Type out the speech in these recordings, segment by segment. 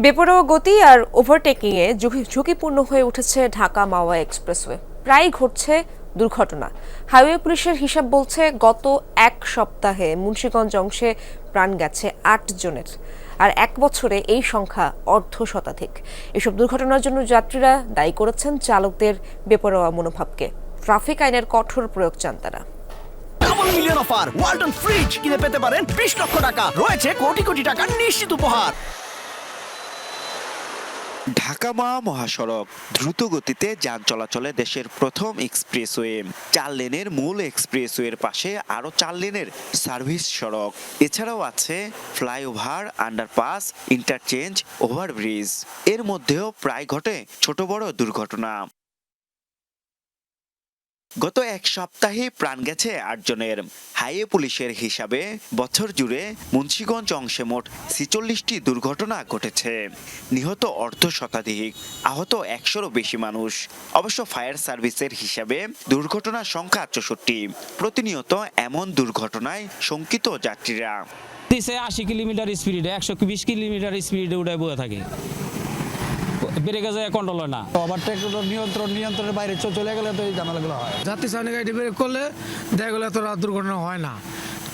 বেপরোয়া গতি আর ওভারটেকিংয়ে ঝুঁকি- ঝুঁকিপূর্ণ হয়ে উঠেছে ঢাকা মাওয়া এক্সপ্রেসওয়ে। প্রায়ই ঘটছে দুর্ঘটনা। হাইওয়ে পুলিশের হিসাব বলছে, গত এক সপ্তাহে মুন্সিগঞ্জ অংশে প্রাণ গেছে আট জনের, আর এক বছরে এই সংখ্যা অর্ধ শতাধিক। এসব দুর্ঘটনার জন্য যাত্রীরা দায়ী করেছেন চালকদের বেপরোয়া মনোভাবকে। ট্রাফিক আইনের কঠোর প্রয়োগ চান তারা। মিলিয়ন অফার ফ্রিজ কিনে পেতে পারেন বিশ লক্ষ টাকা। রয়েছে কোটি কোটি নিশ্চিত উপহার। ঢাকা মা মহাসড়ক দ্রুত গতিতে যান চলাচলে দেশের প্রথম এক্সপ্রেসওয়ে। চার লেনের মূল এক্সপ্রেসওয়ের পাশে আরও চার লেনের সার্ভিস সড়ক। এছাড়াও আছে ফ্লাইওভার, আন্ডারপাস, ইন্টারচেঞ্জ, ওভারব্রিজ। এর মধ্যেও প্রায় ঘটে ছোট বড় দুর্ঘটনা। গত এক সপ্তাহে প্রাণ গেছে আটজনের। হাইওয়ে পুলিশের হিসাবে বছর জুড়ে মুন্সিগঞ্জ অংশে মোট ছিচল্লিশটি দুর্ঘটনা ঘটেছে। নিহত অর্ধ শতাধিক, আহত একশোরও বেশি মানুষ। অবশ্য ফায়ার সার্ভিসের হিসাবে দুর্ঘটনার সংখ্যা চৌষট্টি। প্রতিনিয়ত এমন দুর্ঘটনায় শঙ্কিত যাত্রীরা। দিছে আশি কিলোমিটার স্পিডে একশো বিশ কিলোমিটার স্পিডে উঠে বয়ে থাকে। ব্রেকে যায় কন্ট্রোল হয় না। ওভারটেক নিয়ন্ত্রণ নিয়ন্ত্রণের বাইরে চলে গেলে তো এই ঝামেলাগুলো হয়। যাত্রী সামনে গাড়ি বের করলে দেখা গেলে এত রাত দুর্ঘটনা হয় না।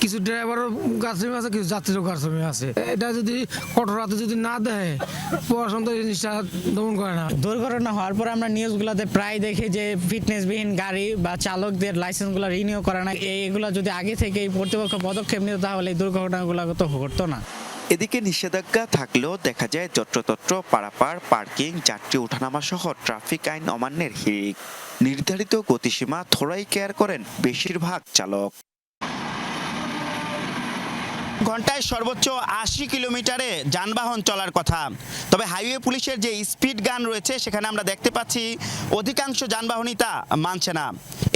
কিছু ড্রাইভারও গাছমি আছে কিছু যাত্রীরও গাছমি আছে। এটা যদি কঠোর রাতে যদি না দেয় প্রশাসন তো জিনিসটা দমন করে না। দুর্ঘটনা হওয়ার পর আমরা নিউজগুলোতে প্রায় দেখি যে ফিটনেসবিহীন গাড়ি বা চালকদের লাইসেন্সগুলো রিনিউ করে না। এইগুলো যদি আগে থেকে এই কর্তৃপক্ষ পদক্ষেপ নিত তাহলে এই দুর্ঘটনাগুলো তো ঘটতো না। এদিকে নিষেধাজ্ঞা থাকলেও দেখা যায় যত্রতত্র পারাপার পার্কিং যাত্রী ওঠানামা সহ ট্রাফিক আইন অমান্যের হিড়িক। নির্ধারিত গতিসীমা থোড়াই কেয়ার করেন বেশিরভাগ চালক। ঘন্টায় সর্বোচ্চ আশি কিলোমিটারে যানবাহন চলার কথা। তবে হাইওয়ে পুলিশের যে স্পিড গান রয়েছে সেখানে আমরা দেখতে পাচ্ছি অধিকাংশ যানবাহনই তা মানছে না।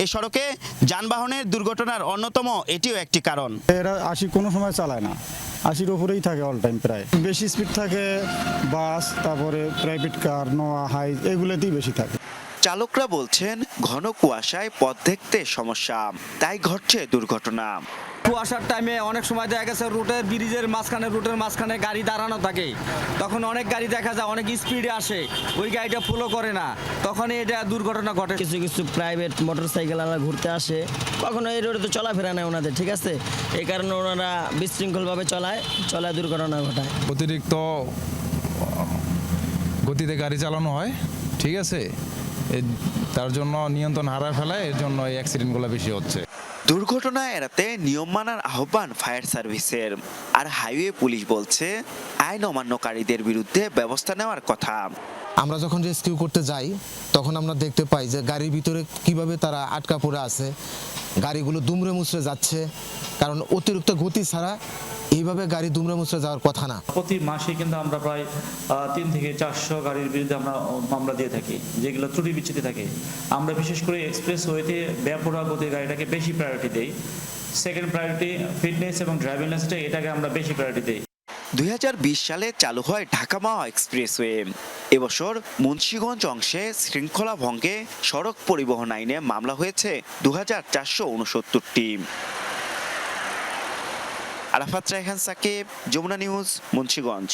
এ সড়কে যানবাহনের দুর্ঘটনার অন্যতম এটিও একটি কারণ। এরা আশি কোনো সময় চালায় না। আশির উপরেই থাকে অল টাইম প্রায়। বেশি স্পিড থাকে বাস তারপরে প্রাইভেট কার নোয়া হাই এগুলোতেই বেশি থাকে। চালকরা বলছেন, ঘন কুয়াশায় পথ দেখতে সমস্যা, তাই ঘটছে দুর্ঘটনা। কুয়াশার টাইমে অনেক সময় দেখা গেছে রুটের ব্রিজের মাঝখানে রুটের মাঝখানে গাড়ি দাঁড়ানো থাকে। তখন অনেক গাড়ি দেখা যায় অনেক স্পিডে আসে। ওই গাড়িটা ফলো করে না। তখন এটা দুর্ঘটনা ঘটে। কিছু কিছু প্রাইভেট মোটরসাইকেল আলা ঘুরতে আসে। কখনো এই রোডে তো চলাফেরা নেয় ওনাদের ঠিক আছে? এই কারণে ওনারা বিশৃঙ্খলভাবে চলায় চলায় দুর্ঘটনা ঘটায়। অতিরিক্ত গতিতে গাড়ি চালানো হয় ঠিক আছে? তার জন্য নিয়ন্ত্রণ হারায় ফেলায় এর জন্য এই অ্যাক্সিডেন্টগুলো বেশি হচ্ছে। দুর্ঘটনা এড়াতে নিয়ম মানার আহ্বান ফায়ার সার্ভিসের। আর হাইওয়ে পুলিশ বলছে, আইন অমান্যকারীদের বিরুদ্ধে ব্যবস্থা নেওয়ার কথা। আমরা যখন রেস্কিউ করতে যাই, তখন আমরা দেখতে পাই যে গাড়ির ভিতরে কীভাবে তারা আটকা পড়ে আছে। গাড়িগুলো দুমড়ে মুচড়ে যাচ্ছে, কারণ অতিরিক্ত গতি ছাড়া এইভাবে গাড়ি দুমড়ে মুচড়ে যাওয়ার কথা না। প্রতি মাসে কিন্তু আমরা প্রায় তিন থেকে চারশো গাড়ির বিরুদ্ধে আমরা মামলা দিয়ে থাকি, যেগুলো ত্রুটি বিচ্ছুতি থাকে। আমরা বিশেষ করে এক্সপ্রেস ওয়েতে ব্যাপরা গতির গাড়িটাকে বেশি প্রায়োরিটি দেই। সেকেন্ড প্রায়োরিটি ফিটনেস এবং ড্রাইভিং লাইসেন্সটা এটাকে আমরা বেশি প্রায়োরিটি দিই। দুই হাজার বিশ সালে চালু হয় ঢাকা মাওয়া এক্সপ্রেসওয়ে। এবছর মুন্সীগঞ্জ অংশে শৃঙ্খলা ভঙ্গে সড়ক পরিবহন আইনে মামলা হয়েছে দু হাজার চারশো উনসত্তরটি। আরাফাত রায়হান সাকিব, যমুনা নিউজ, মুন্সিগঞ্জ।